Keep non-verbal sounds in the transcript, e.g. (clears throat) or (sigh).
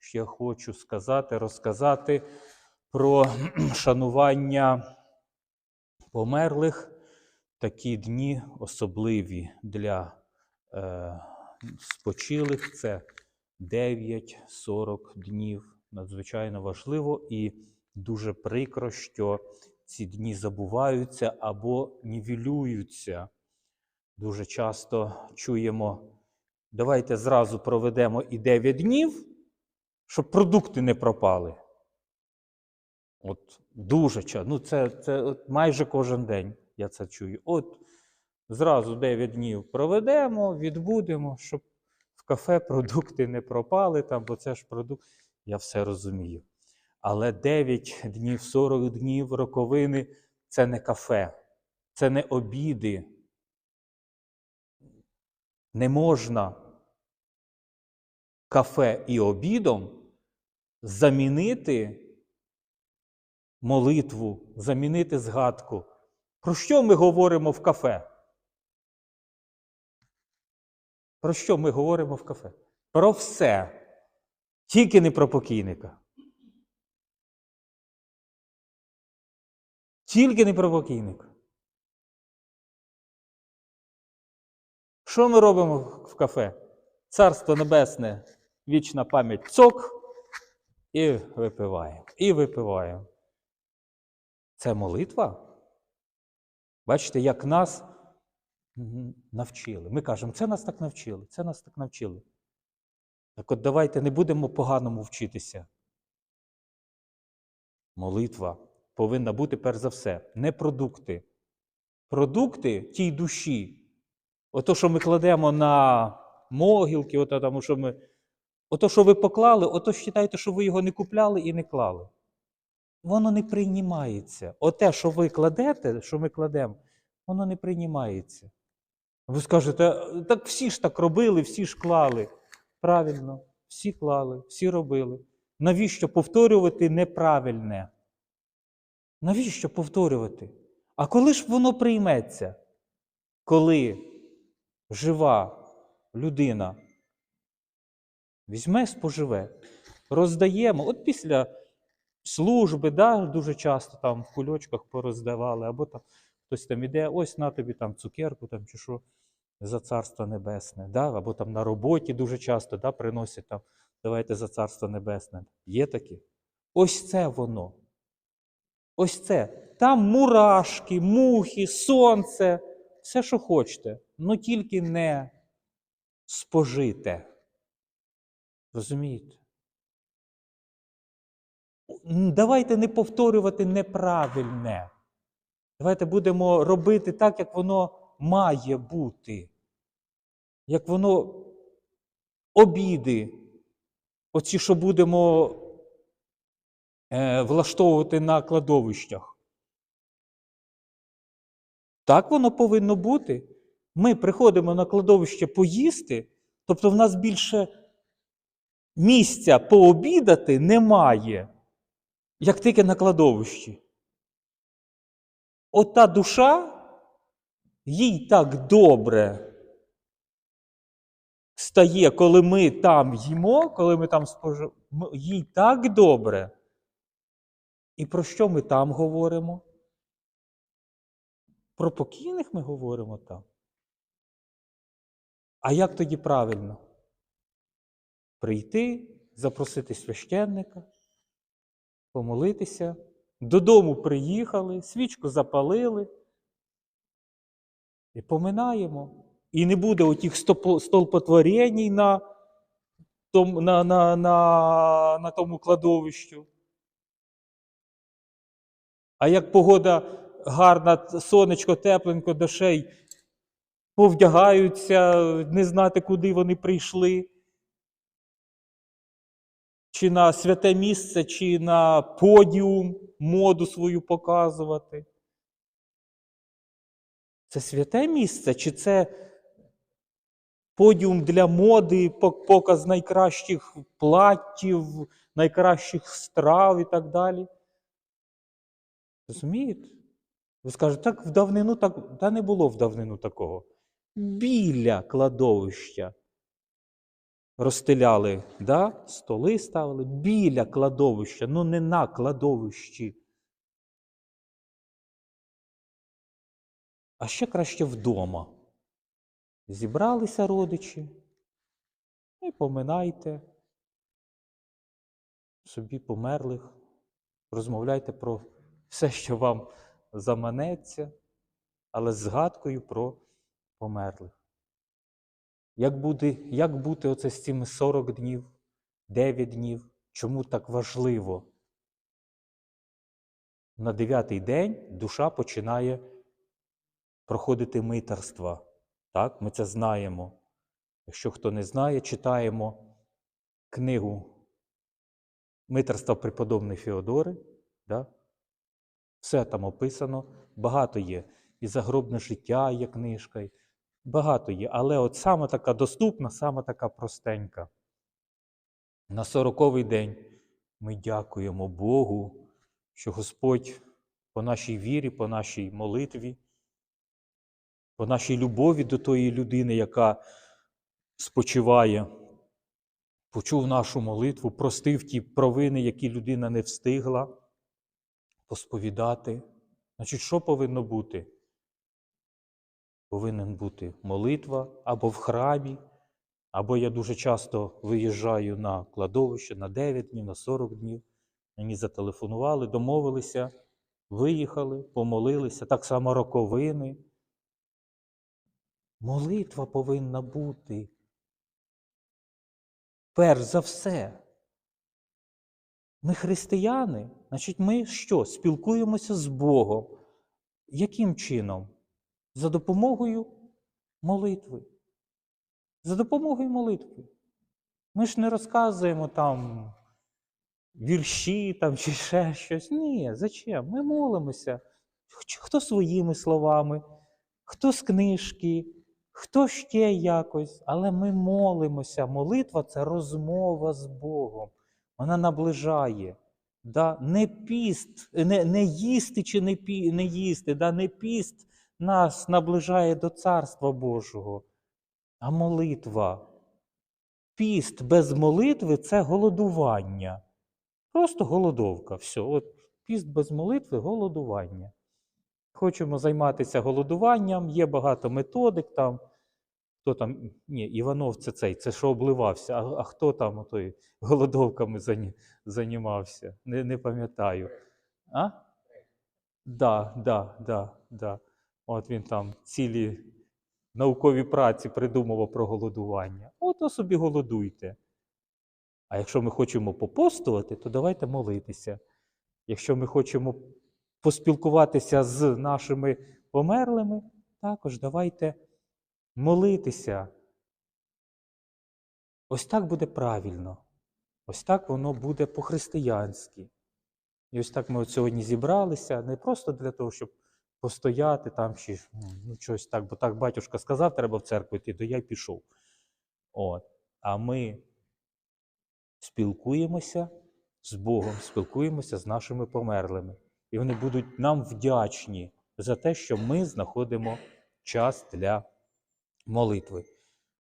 що я хочу сказати, розказати про (clears throat) шанування померлих. Такі дні особливі для е, спочилих. Це 9-40 днів. Надзвичайно важливо і дуже прикро, що ці дні забуваються або нівелюються. Дуже часто чуємо, давайте зразу проведемо і 9 днів, щоб продукти не пропали. От дуже часто. Ну, це, це от майже кожен день я це чую. От зразу 9 днів проведемо, відбудемо, щоб в кафе продукти не пропали, там, бо це ж продукт. Я все розумію. Але 9 днів, 40 днів роковини це не кафе, це не обіди. Не можна кафе і обідом замінити молитву, замінити згадку. Про що ми говоримо в кафе? Про що ми говоримо в кафе? Про все. Тільки не про покійника. Тільки не про покійника. Що ми робимо в кафе? Царство Небесне, вічна пам'ять, цок, і випиваємо. І випиваємо. Це молитва? Бачите, як нас навчили. Ми кажемо, це нас так навчили, це нас так навчили. Так от давайте не будемо поганому вчитися. Молитва повинна бути перш за все, не продукти. Продукти тій душі. Ото, що ми кладемо на могилки, ото, тому, що ми, ото, що ви поклали, ото вважайте, що ви його не купляли і не клали. Воно не приймається. Оте, що ви кладете, що ми кладемо, воно не приймається. Ви скажете, так всі ж так робили, всі ж клали. Правильно, всі клали, всі робили. Навіщо повторювати неправильне? Навіщо повторювати? А коли ж воно прийметься? Коли жива людина візьме, споживе, роздаємо, от після служби, да, дуже часто там в кульочках пороздавали, або там хтось там іде, ось на тобі там цукерку там, чи що за царство небесне, да, або там на роботі дуже часто да, приносять там, давайте за царство небесне. Є такі? Ось це воно. Ось це. Там мурашки, мухи, сонце, все, що хочете, ну тільки не спожите. Розумієте? Давайте не повторювати неправильне. Давайте будемо робити так, як воно має бути. Як воно обіди, оці, що будемо е, влаштовувати на кладовищах. Так воно повинно бути. Ми приходимо на кладовище поїсти, тобто в нас більше місця пообідати немає, як тільки на кладовищі. Ота душа, їй так добре стає, коли ми там їмо, коли ми там споживаємо, їй так добре. І про що ми там говоримо? Про покійних ми говоримо там. А як тоді правильно? Прийти, запросити священника, помолитися, додому приїхали, свічку запалили і поминаємо. І не буде отих столпотворень на, на, на, на, на тому кладовищу. А як погода гарна, сонечко тепленько, дошей, повдягаються, не знати, куди вони прийшли. Чи на святе місце, чи на подіум моду свою показувати. Це святе місце, чи це подіум для моди, показ найкращих платтів, найкращих страв і так далі? Розумієте? Ви скажете, так в давнину так. Та не було в давнину такого. Біля кладовища розстеляли, да? столи ставили біля кладовища, ну не на кладовищі. А ще краще вдома. Зібралися родичі і поминайте собі померлих, розмовляйте про все, що вам заманеться, але згадкою про померлих. Як, буде, як бути оце з цими 40 днів, 9 днів? Чому так важливо? На дев'ятий день душа починає проходити митерства. Так, ми це знаємо. Якщо хто не знає, читаємо книгу Митерства преподобної Феодори. Да? Все там описано, багато є. І загробне життя є книжка, і багато є. Але от саме така доступна, саме така простенька. На сороковий день ми дякуємо Богу, що Господь по нашій вірі, по нашій молитві, по нашій любові до тої людини, яка спочиває, почув нашу молитву, простив ті провини, які людина не встигла посповідати. Значить, що повинно бути? Повинен бути молитва або в храмі, або я дуже часто виїжджаю на кладовище на 9 днів, на 40 днів. Мені зателефонували, домовилися, виїхали, помолилися, так само роковини. Молитва повинна бути. Перш за все. Ми християни, значить, ми що? Спілкуємося з Богом. Яким чином? За допомогою молитви. За допомогою молитви. Ми ж не розказуємо там вірші там, чи ще щось. Ні, зачем? Ми молимося. Хто своїми словами, хто з книжки, хто ще якось. Але ми молимося. Молитва це розмова з Богом. Вона наближає. Да? Не піст, не, не їсти чи не, пі, не їсти, да? не піст нас наближає до Царства Божого, а молитва. Піст без молитви це голодування. Просто голодовка. Все. От Піст без молитви голодування. Хочемо займатися голодуванням, є багато методик там. Хто там, ні, Іванов це цей, це що обливався, а, а хто там отой голодовками зані, займався? Не, не пам'ятаю. А? Да, да, да, да. От він там цілі наукові праці придумував про голодування. От собі голодуйте. А якщо ми хочемо попостувати, то давайте молитися. Якщо ми хочемо поспілкуватися з нашими померлими, також давайте молитися. Ось так буде правильно. Ось так воно буде по-християнськи. І ось так ми от сьогодні зібралися, не просто для того, щоб постояти там чи ну, щось так, бо так батюшка сказав, треба в церкву йти, то я й пішов. От. А ми спілкуємося з Богом, спілкуємося з нашими померлими. І вони будуть нам вдячні за те, що ми знаходимо час для молитви.